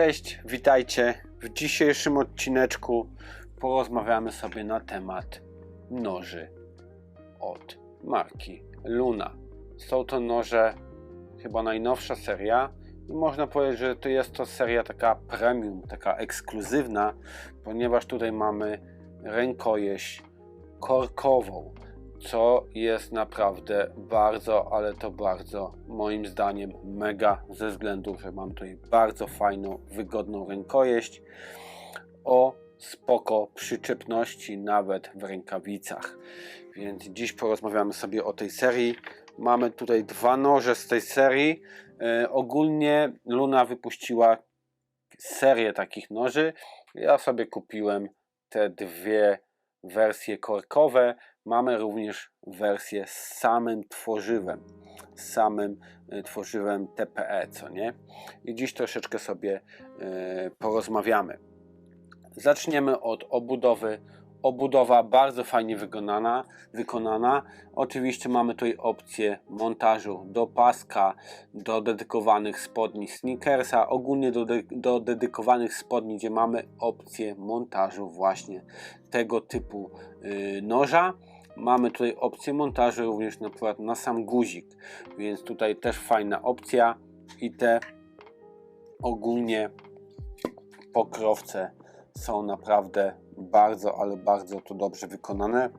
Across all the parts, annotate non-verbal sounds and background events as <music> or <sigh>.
Cześć, witajcie. W dzisiejszym odcineczku porozmawiamy sobie na temat noży od marki Luna. Są to noże chyba najnowsza seria i można powiedzieć, że to jest to seria taka premium, taka ekskluzywna, ponieważ tutaj mamy rękojeść korkową, co jest naprawdę bardzo, ale to bardzo moim zdaniem mega ze względu, że mam tutaj bardzo fajną, wygodną rękojeść o spoko przyczepności nawet w rękawicach. Więc dziś porozmawiamy sobie o tej serii. Mamy tutaj dwa noże z tej serii. E, ogólnie Luna wypuściła serię takich noży. Ja sobie kupiłem te dwie wersje korkowe. Mamy również wersję z samym tworzywem, z samym y, tworzywem TPE, co nie? I dziś troszeczkę sobie y, porozmawiamy. Zaczniemy od obudowy. Obudowa bardzo fajnie wykonana, wykonana. Oczywiście mamy tutaj opcję montażu do paska, do dedykowanych spodni sneakersa, ogólnie do, de do dedykowanych spodni, gdzie mamy opcję montażu właśnie tego typu yy, noża. Mamy tutaj opcję montażu również na przykład na sam guzik, więc tutaj też fajna opcja i te ogólnie pokrowce są naprawdę bardzo, ale bardzo to dobrze wykonane,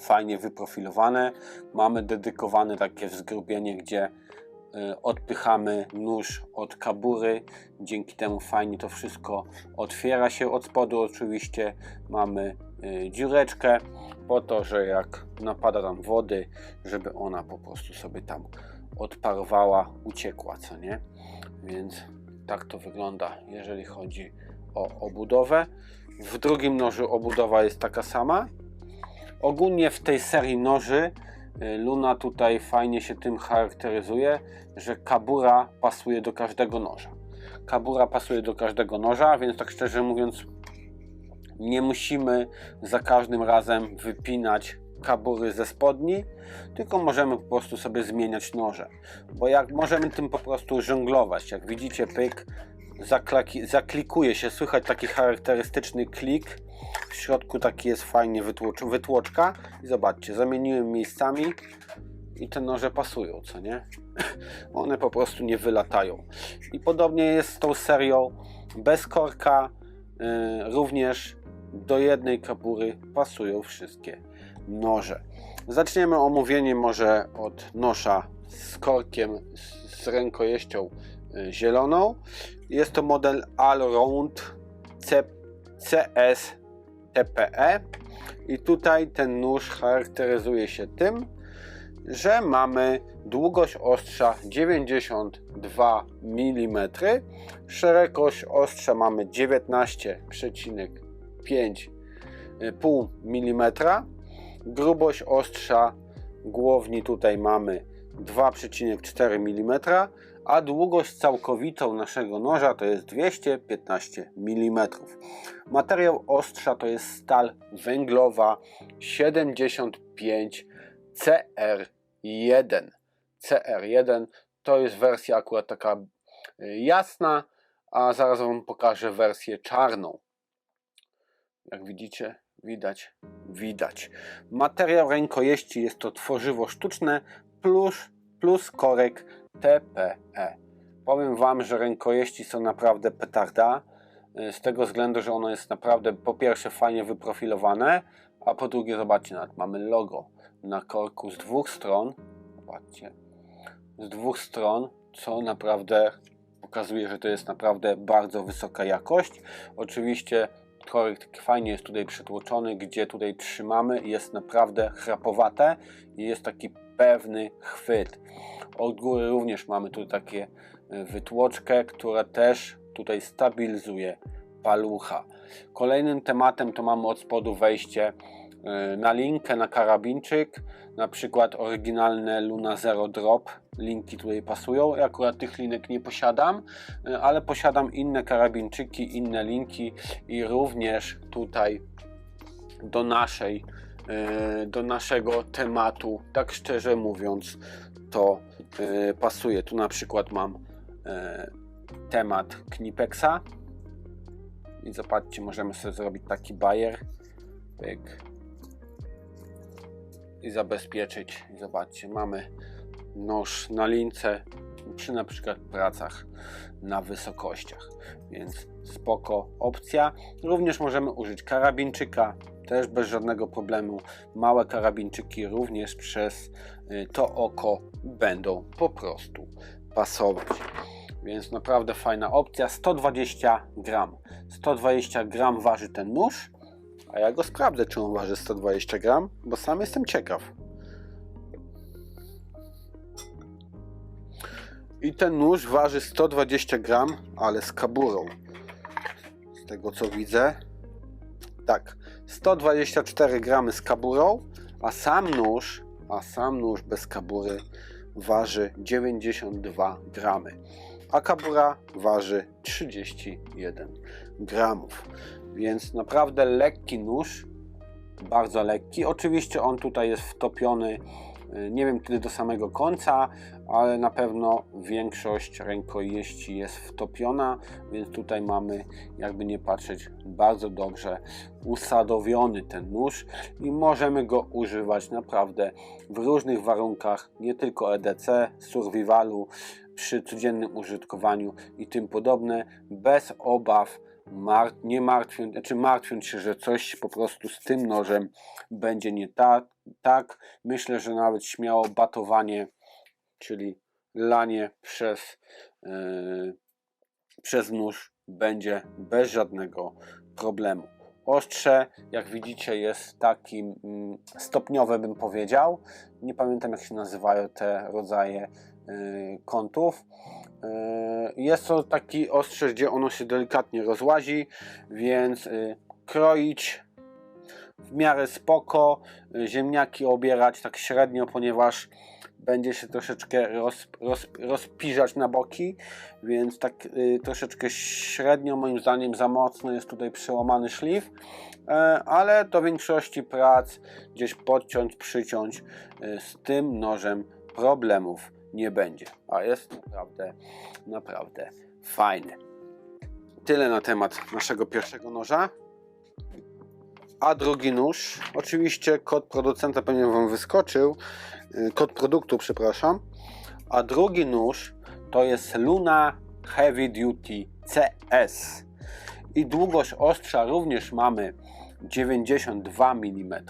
fajnie wyprofilowane. Mamy dedykowane takie zgrubienie, gdzie y, odpychamy nóż od kabury, dzięki temu fajnie to wszystko otwiera się od spodu oczywiście. Mamy dziureczkę po to, że jak napada tam wody, żeby ona po prostu sobie tam odparowała, uciekła, co nie? Więc tak to wygląda, jeżeli chodzi o obudowę. W drugim nożu obudowa jest taka sama. Ogólnie w tej serii noży y, Luna tutaj fajnie się tym charakteryzuje, że kabura pasuje do każdego noża. Kabura pasuje do każdego noża, więc tak szczerze mówiąc, nie musimy za każdym razem wypinać kabury ze spodni, tylko możemy po prostu sobie zmieniać noże. Bo jak możemy tym po prostu żonglować, jak widzicie, pyk, zaklikuje się, słychać taki charakterystyczny klik. W środku taki jest fajnie wytłocz, wytłoczka. I zobaczcie, zamieniłem miejscami i te noże pasują, co nie? <laughs> One po prostu nie wylatają. I podobnie jest z tą serią bez korka. Yy, również do jednej kabury pasują wszystkie noże. Zaczniemy omówienie może od nosza z korkiem, z rękojeścią y, zieloną. Jest to model Allround CS TPE i tutaj ten nóż charakteryzuje się tym, że mamy długość ostrza 92 mm, szerokość ostrza mamy 19,5 mm, grubość ostrza głowni tutaj mamy 2,4 mm, a długość całkowitą naszego noża to jest 215 mm. Materiał ostrza to jest stal węglowa 75 CR1. CR1 to jest wersja akurat taka y, jasna, a zaraz Wam pokażę wersję czarną. Jak widzicie, widać, widać. Materiał rękojeści jest to tworzywo sztuczne plus, plus korek TPE. Powiem Wam, że rękojeści są naprawdę petarda, y, z tego względu, że ono jest naprawdę po pierwsze fajnie wyprofilowane, a po drugie zobaczcie, nawet mamy logo na korku z dwóch stron, zobaczcie, z dwóch stron, co naprawdę pokazuje, że to jest naprawdę bardzo wysoka jakość. Oczywiście korek fajnie jest tutaj przytłoczony, gdzie tutaj trzymamy jest naprawdę chrapowate i jest taki pewny chwyt. Od góry również mamy tu takie y, wytłoczkę, która też tutaj stabilizuje palucha. Kolejnym tematem to mamy od spodu wejście na linkę, na karabinczyk, na przykład oryginalne Luna Zero Drop, linki tutaj pasują. Ja akurat tych linek nie posiadam, y, ale posiadam inne karabinczyki, inne linki i również tutaj do naszej do naszego tematu, tak szczerze mówiąc, to pasuje. Tu na przykład mam temat Knipexa. I zobaczcie, możemy sobie zrobić taki bajer. Pyk. I zabezpieczyć. Zobaczcie, mamy nóż na lince przy na przykład pracach na wysokościach. Więc spoko opcja. Również możemy użyć karabinczyka, też bez żadnego problemu. Małe karabinczyki również przez y, to oko będą po prostu pasować. Więc naprawdę fajna opcja. 120 gram. 120 gram waży ten nóż. A ja go sprawdzę, czy on waży 120 gram, bo sam jestem ciekaw. I ten nóż waży 120 gram, ale z kaburą. Z tego co widzę. Tak, 124 gramy z kaburą, a sam nóż, a sam nóż bez kabury waży 92 gramy. A kabura waży 31 gramów. Więc naprawdę lekki nóż, bardzo lekki. Oczywiście on tutaj jest wtopiony y, nie wiem kiedy do samego końca, ale na pewno większość rękojeści jest wtopiona, więc tutaj mamy, jakby nie patrzeć, bardzo dobrze usadowiony ten nóż i możemy go używać naprawdę w różnych warunkach, nie tylko EDC, survivalu, przy codziennym użytkowaniu i tym podobne, bez obaw, nie martwiąc, znaczy martwiąc się, że coś po prostu z tym nożem będzie nie tak. tak. Myślę, że nawet śmiało batowanie, czyli lanie przez, yy, przez nóż będzie bez żadnego problemu. Ostrze, jak widzicie, jest takim mm, stopniowe, bym powiedział. Nie pamiętam, jak się nazywają te rodzaje yy, kątów. Yy, jest to taki ostrze, gdzie ono się delikatnie rozłazi, więc yy, kroić w miarę spoko, yy, ziemniaki obierać tak średnio, ponieważ będzie się troszeczkę roz, roz, rozpiżać na boki, więc tak y, troszeczkę średnio, moim zdaniem za mocno jest tutaj przełamany szlif, y, ale do większości prac gdzieś podciąć, przyciąć y, z tym nożem problemów nie będzie, a jest naprawdę, naprawdę fajny. Tyle na temat naszego pierwszego noża. A drugi nóż, oczywiście kod producenta pewnie Wam wyskoczył, y, kod produktu, przepraszam. A drugi nóż to jest Luna Heavy Duty CS. I długość ostrza również mamy 92 mm.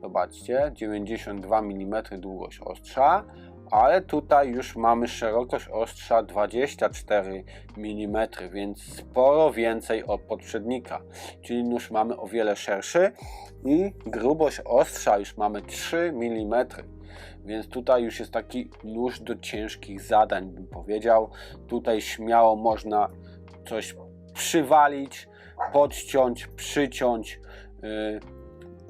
Zobaczcie, 92 mm długość ostrza, ale tutaj już mamy szerokość ostrza 24 mm, więc sporo więcej od poprzednika, czyli nóż mamy o wiele szerszy i grubość ostrza już mamy 3 mm. Więc tutaj już jest taki nóż do ciężkich zadań, bym powiedział. Tutaj śmiało można coś przywalić, podciąć, przyciąć, yy,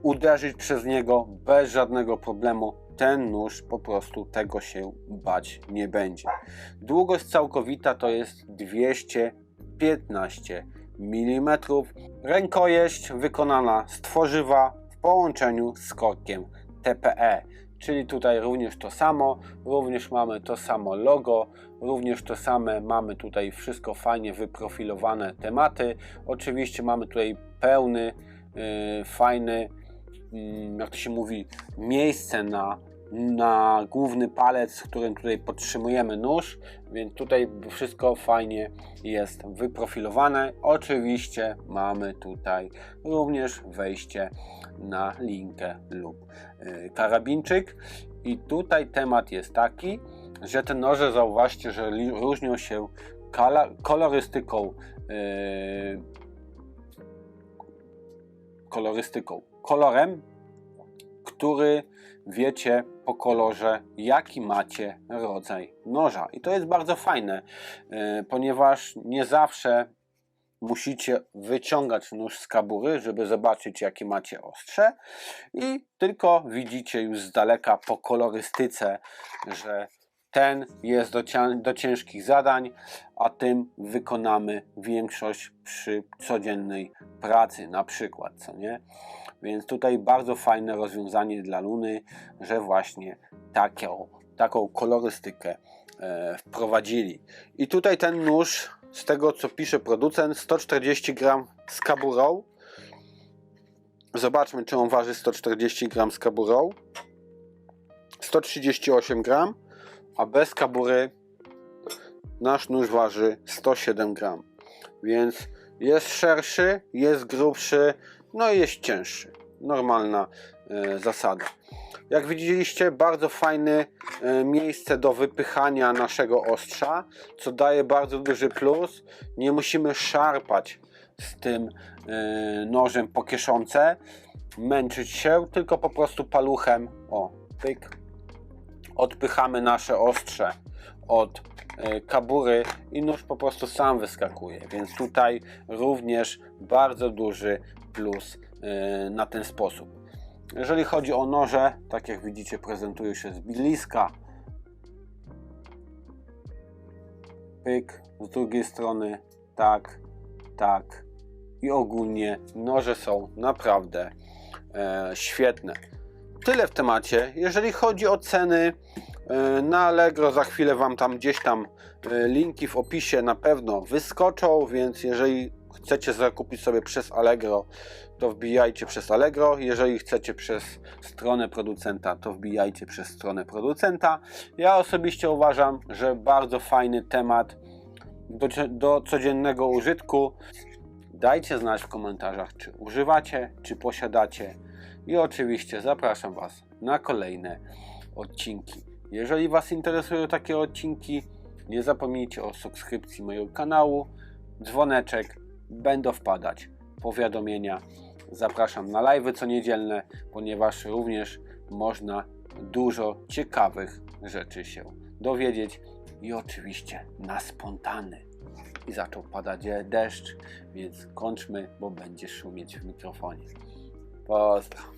uderzyć przez niego bez żadnego problemu ten nóż po prostu tego się bać nie będzie. Długość całkowita to jest 215 mm. Rękojeść wykonana z tworzywa w połączeniu z korkiem TPE. Czyli tutaj również to samo, również mamy to samo logo, również to same mamy tutaj wszystko fajnie wyprofilowane tematy. Oczywiście mamy tutaj pełny, yy, fajny jak to się mówi, miejsce na, na główny palec, którym tutaj podtrzymujemy nóż, więc tutaj wszystko fajnie jest wyprofilowane. Oczywiście mamy tutaj również wejście na linkę lub y, karabinczyk i tutaj temat jest taki, że te noże zauważcie, że różnią się kolorystyką yy, kolorystyką kolorem, który wiecie po kolorze, jaki macie rodzaj noża. I to jest bardzo fajne, yy, ponieważ nie zawsze musicie wyciągać nóż z kabury, żeby zobaczyć, jakie macie ostrze, i tylko widzicie już z daleka po kolorystyce, że ten jest do, do ciężkich zadań, a tym wykonamy większość przy codziennej pracy, na przykład, co nie? Więc tutaj bardzo fajne rozwiązanie dla Luny, że właśnie taką, taką kolorystykę e, wprowadzili. I tutaj ten nóż, z tego co pisze producent, 140 gram z kaburą. Zobaczmy, czy on waży 140 gram z kaburą. 138 gram, a bez kabury nasz nóż waży 107 gram. Więc jest szerszy, jest grubszy, no i jest cięższy. Normalna e, zasada. Jak widzieliście, bardzo fajne e, miejsce do wypychania naszego ostrza, co daje bardzo duży plus. Nie musimy szarpać z tym e, nożem po kieszonce, męczyć się, tylko po prostu paluchem, o, pyk, odpychamy nasze ostrze od kabury i nóż po prostu sam wyskakuje, więc tutaj również bardzo duży plus e, na ten sposób. Jeżeli chodzi o noże, tak jak widzicie, prezentują się z bliska. Pyk, z drugiej strony, tak, tak. I ogólnie noże są naprawdę e, świetne. Tyle w temacie. Jeżeli chodzi o ceny e, na Allegro, za chwilę Wam tam gdzieś tam e, linki w opisie na pewno wyskoczą, więc jeżeli chcecie zakupić sobie przez Allegro, to wbijajcie przez Allegro. Jeżeli chcecie przez stronę producenta, to wbijajcie przez stronę producenta. Ja osobiście uważam, że bardzo fajny temat do, do codziennego użytku. Dajcie znać w komentarzach, czy używacie, czy posiadacie. I oczywiście zapraszam Was na kolejne odcinki. Jeżeli Was interesują takie odcinki, nie zapomnijcie o subskrypcji mojego kanału, dzwoneczek, będą wpadać powiadomienia. Zapraszam na live co niedzielne, ponieważ również można dużo ciekawych rzeczy się dowiedzieć i oczywiście na spontany. I zaczął padać deszcz, więc kończmy, bo będzie szumieć w mikrofonie. Pozdro.